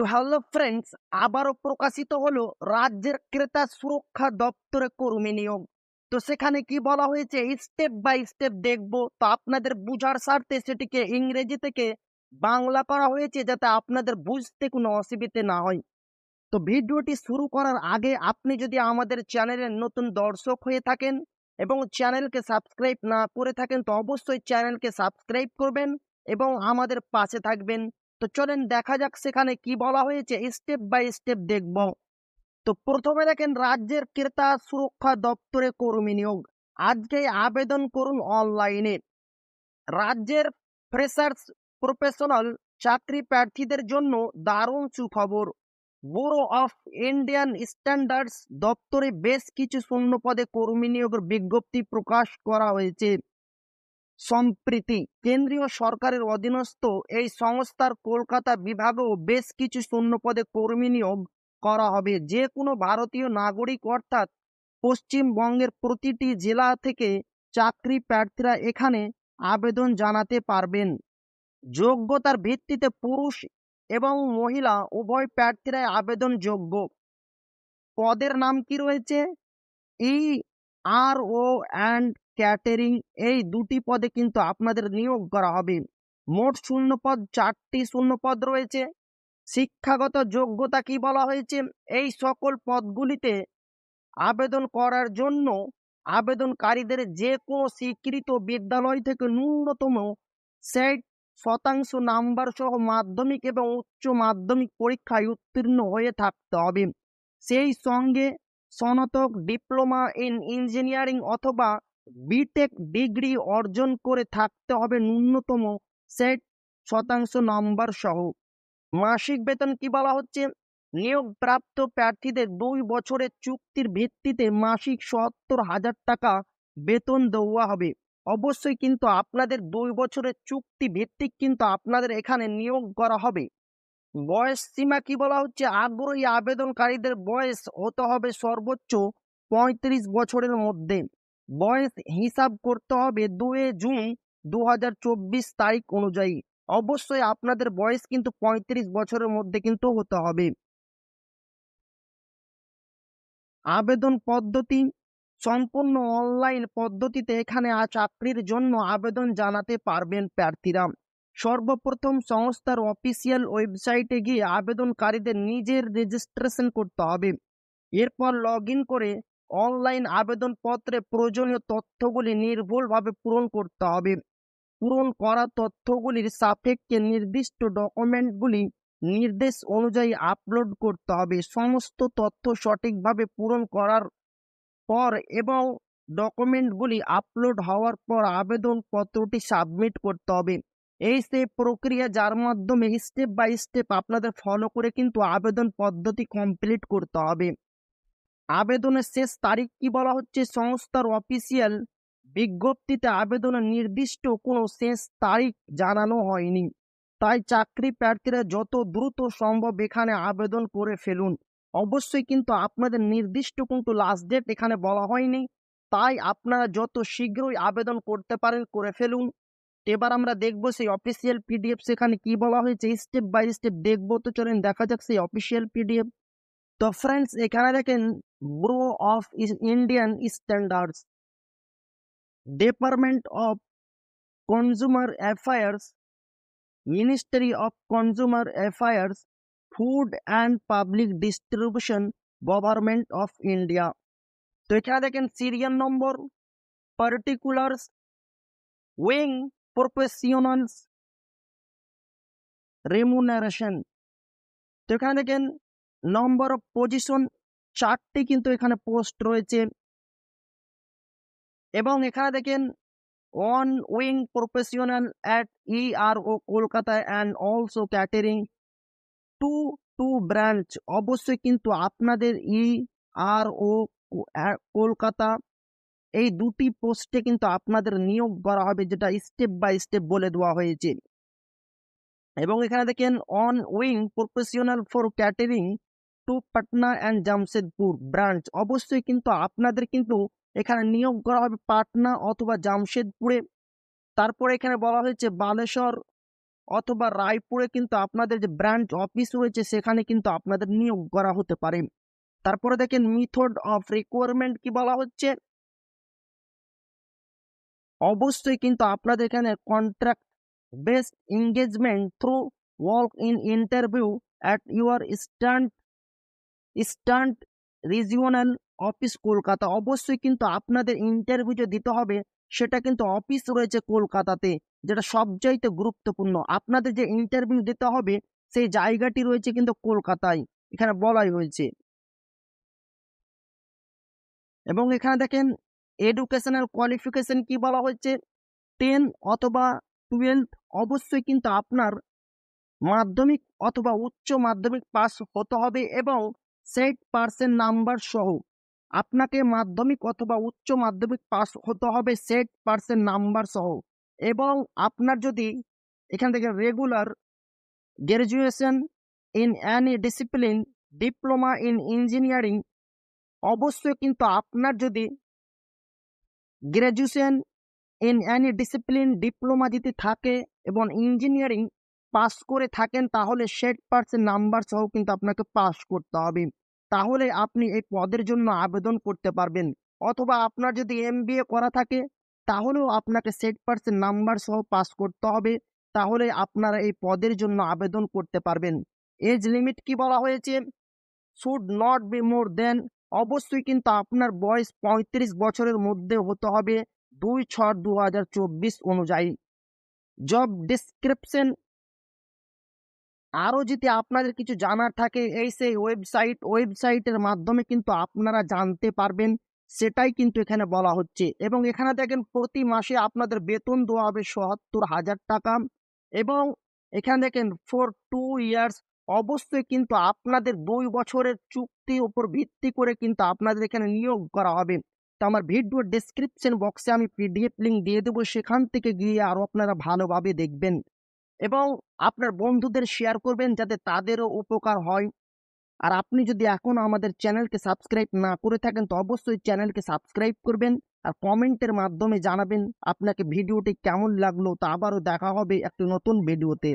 তো hello friends, আবারও প্রকাশিত হলো রাজ্যের ক্রেতা সুরক্ষা দপ্তরে কর্মী নিয়োগ। তো সেখানে কি বলা হয়েছে? স্টেপ বাই স্টেপ দেখব। তো আপনাদের বুঝার স্বার্থে সেটিকে ইংরেজি থেকে বাংলা করা হয়েছে যাতে আপনাদের বুঝতে কোনো অসুবিধে না হয়। তো ভিডিওটি শুরু করার আগে আপনি যদি আমাদের চ্যানেলের নতুন দর্শক হয়ে থাকেন এবং চ্যানেলকে সাবস্ক্রাইব না করে থাকেন, তো অবশ্যই চ্যানেলকে সাবস্ক্রাইব করবেন এবং আমাদের পাশে থাকবেন। তো চলেন দেখা যাক সেখানে কি বলা হয়েছে। স্টেপ বাই স্টেপ দেখব। তো প্রথমে দেখেন, রাজ্যের ক্রেতা সুরক্ষা দপ্তরে কর্মী নিয়োগ। আজকেই আবেদন করুন অনলাইনে। রাজ্যের ফ্রেশার্স প্রফেশনাল চাকরি প্রার্থীদের জন্য দারুণ সুখবর। ব্যুরো অফ ইন্ডিয়ান স্ট্যান্ডার্ডস দপ্তরে বেশ কিছু শূন্য পদে কর্মী নিয়োগের বিজ্ঞপ্তি প্রকাশ করা হয়েছে। সম্প্রীতি। কেন্দ্রীয় সরকারের অধীনস্থ এই সংস্থার কলকাতা বিভাগেও বেশ কিছু শূন্য পদে কর্মী নিয়োগ করা হবে। যে কোনো ভারতীয় নাগরিক অর্থাৎ পশ্চিমবঙ্গের প্রতিটি জেলা থেকে চাকরি প্রার্থীরা এখানে আবেদন জানাতে পারবেন। যোগ্যতার ভিত্তিতে পুরুষ এবং মহিলা উভয় প্রার্থীরাই আবেদন যোগ্য পদের নাম কি রয়েছে? ই, আর, ও, অ্যান্ড ক্যাটারিং এই দুটি পদে কিন্তু আপনাদের নিয়োগ করা হবে। মোট শূন্য পদ চারটি শূন্য পদ রয়েছে। শিক্ষাগত যোগ্যতা কি বলা হয়েছে? এই সকল পদগুলিতে আবেদন করার জন্য আবেদনকারীদের যে কোনো স্বীকৃত বিদ্যালয় থেকে ন্যূনতম ষাট শতাংশ নাম্বার সহ মাধ্যমিক এবং উচ্চ মাধ্যমিক পরীক্ষায় উত্তীর্ণ হয়ে থাকতে হবে। সেই সঙ্গে স্নাতক ডিপ্লোমা ইন ইঞ্জিনিয়ারিং অথবা বিটেক ডিগ্রি অর্জন করে থাকতে হবে ন্যূনতম সেট শতাংশ নম্বর সহ। মাসিক বেতন কি বলা হচ্ছে? নিয়োগপ্রাপ্ত প্রার্থীদের দুই বছরের চুক্তির ভিত্তিতে মাসিক সত্তর হাজার টাকা বেতন দেওয়া হবে। অবশ্যই কিন্তু আপনাদের দুই বছরের চুক্তি ভিত্তিক কিন্তু আপনাদের এখানে নিয়োগ করা হবে। বয়স সীমা কি বলা হচ্ছে? আগ্রহী আবেদনকারীদের বয়স হতে হবে সর্বোচ্চ পঁয়ত্রিশ বছরের মধ্যে। বয়স হিসাব করতে হবে দুয়ে জুন দু হাজার চব্বিশ তারিখ অনুযায়ী। অবশ্যই আপনাদের বয়স কিন্তু পঁয়ত্রিশ বছরের মধ্যে কিন্তু হতে হবে। আবেদন পদ্ধতি, সম্পূর্ণ অনলাইন পদ্ধতিতে এখানে চাকরির জন্য আবেদন জানাতে পারবেন প্রার্থীরা। সর্বপ্রথম সংস্থার অফিসিয়াল ওয়েবসাইটে গিয়ে আবেদনকারীদের নিজের রেজিস্ট্রেশন করতে হবে। এরপর লগ করে অনলাইন আবেদনপত্রে প্রয়োজনীয় তথ্যগুলি নির্ভুলভাবে পূরণ করতে হবে। পূরণ করা তথ্যগুলির সাপেক্ষে নির্দিষ্ট ডকুমেন্টগুলি নির্দেশ অনুযায়ী আপলোড করতে হবে। সমস্ত তথ্য সঠিকভাবে পূরণ করার পর এবং ডকুমেন্টগুলি আপলোড হওয়ার পর আবেদনপত্রটি সাবমিট করতে হবে। এই সেই প্রক্রিয়া যার মাধ্যমে স্টেপ বাই স্টেপ আপনাদের ফলো করে কিন্তু আবেদন পদ্ধতি কমপ্লিট করতে হবে। আবেদনের শেষ তারিখ কি বলা হচ্ছে? সংস্থার অফিসিয়াল বিজ্ঞপ্তিতে আবেদনের নির্দিষ্ট কোনো শেষ তারিখ জানানো হয়নি। তাই চাকরি প্রার্থীরা যত দ্রুত সম্ভব এখানে আবেদন করে ফেলুন। অবশ্যই কিন্তু আপনাদের নির্দিষ্ট কিন্তু লাস্ট ডেট এখানে বলা হয়নি। তাই আপনারা যত শীঘ্রই আবেদন করতে পারেন, করে ফেলুন। এবার আমরা দেখব সেই অফিসিয়াল পিডিএফ সেখানে কি বলা হয়েছে। স্টেপ বাই স্টেপ দেখব তো চলেন দেখা যাক সেই অফিসিয়াল পিডিএফ তো ফ্রেন্ডস এখানে দেখেন Bureau of Indian Standards Department of Consumer Affairs Ministry of Consumer Affairs Food and Public Distribution Government of India তো এখানে দেখেন serial number particulars wing professionals remuneration তো এখানে দেখেন নম্বর অফ পজিশন চারটি কিন্তু এখানে পোস্ট রয়েছে। এবং এখানে দেখেন on wing professional at E R O Kolkata and also catering to to branch অবশ্যই কিন্তু আপনাদের ই আর ও কলকাতা এই দুটি পোস্টে কিন্তু আপনাদের নিয়োগ করা হবে, যেটা স্টেপ বাই স্টেপ বলে দেওয়া হয়েছে। এবং এখানে দেখেন on wing professional for catering to Patna and Jamshedpur branch. অবশ্যই কিন্তু আপনাদের কিন্তু এখানে নিয়োগ করা হবে পাটনা অথবা জামশেদপুরে। তারপরে এখানে বলা হয়েছে বালেশ্বর অথবা রায়পুরে কিন্তু আপনাদের যে ব্রাঞ্চ অফিস রয়েছে, সেখানে কিন্তু আপনাদের নিয়োগ করা হতে পারে। তারপরে দেখেন মিথড অফ রিকোয়ারমেন্ট কি বলা হচ্ছে? অবশ্যই কিন্তু আপনাদের এখানে contract based engagement through work in interview at your stand stand regional office Kolkata. অবশ্যই কিন্তু আপনাদের ইন্টারভিউ যে দিতে হবে, সেটা কিন্তু অফিস রয়েছে কলকাতাতে, যেটা সবচাইতে গুরুত্বপূর্ণ। আপনাদের যে ইন্টারভিউ দিতে হবে, সেই জায়গাটি রয়েছে কিন্তু কলকাতায়, এখানে বলাই হয়েছে। এবং এখানে দেখেন এডুকেশনাল কোয়ালিফিকেশন কি বলা হয়েছে? টেন অথবা টুয়েলভ অবশ্যই কিন্তু আপনার মাধ্যমিক অথবা উচ্চ মাধ্যমিক পাস হতে হবে এবং সেট পার্সেন্ট নাম্বার সহ। আপনাকে মাধ্যমিক অথবা উচ্চ মাধ্যমিক পাস হতে হবে সেট পার্সেন্ট নাম্বার সহ। এবং আপনার যদি এখান থেকে regular graduation in any discipline, diploma in engineering, অবশ্যই কিন্তু আপনার যদি graduation in any discipline, diploma যদি থাকে এবং ইঞ্জিনিয়ারিং পাস করে থাকেন, তাহলে ষাট পার্সেন্ট নাম্বার সহ কিন্তু আপনাকে পাস করতে হবে। তাহলে আপনি এই পদের জন্য আবেদন করতে পারবেন। অথবা আপনার যদি এম করা থাকে, তাহলেও আপনাকে ষাট পার্সেন্ট নাম্বার সহ পাস করতে হবে। তাহলে আপনারা এই পদের জন্য আবেদন করতে পারবেন। এজ লিমিট কি বলা হয়েছে? Should not be more than অবশ্যই কিন্তু আপনার বয়স পঁয়ত্রিশ বছরের মধ্যে হতে হবে। দুই ছয় দু অনুযায়ী। জব ডিসক্রিপশন আরও যদি আপনাদের কিছু জানার থাকে, এই সেই ওয়েবসাইট ওয়েবসাইটের মাধ্যমে কিন্তু আপনারা জানতে পারবেন। সেটাই কিন্তু এখানে বলা হচ্ছে। এবং এখানে দেখেন, প্রতি মাসে আপনাদের বেতন দেওয়া হবে সত্তর হাজার টাকা। এবং এখানে দেখেন ফর টু ইয়ার্স অবশ্যই কিন্তু আপনাদের দুই বছরের চুক্তির উপর ভিত্তি করে কিন্তু আপনাদের এখানে নিয়োগ করা হবে। তো আমার ভিডিও ডেসক্রিপশন বক্সে আমি পিডিএফ লিঙ্ক দিয়ে দেবো। সেখান থেকে গিয়ে আরও আপনারা ভালোভাবে দেখবেন। এবং আপনার বন্ধুদের শেয়ার করবেন যাতে তাদেরও উপকার হয়। আর আপনি যদি এখনও আমাদের চ্যানেলকে সাবস্ক্রাইব না করে থাকেন, তো অবশ্যই চ্যানেলকে সাবস্ক্রাইব করবেন আর কমেন্টের মাধ্যমে জানাবেন আপনাকে ভিডিওটি কেমন লাগল। তা আবারও দেখা হবে একটি নতুন ভিডিওতে।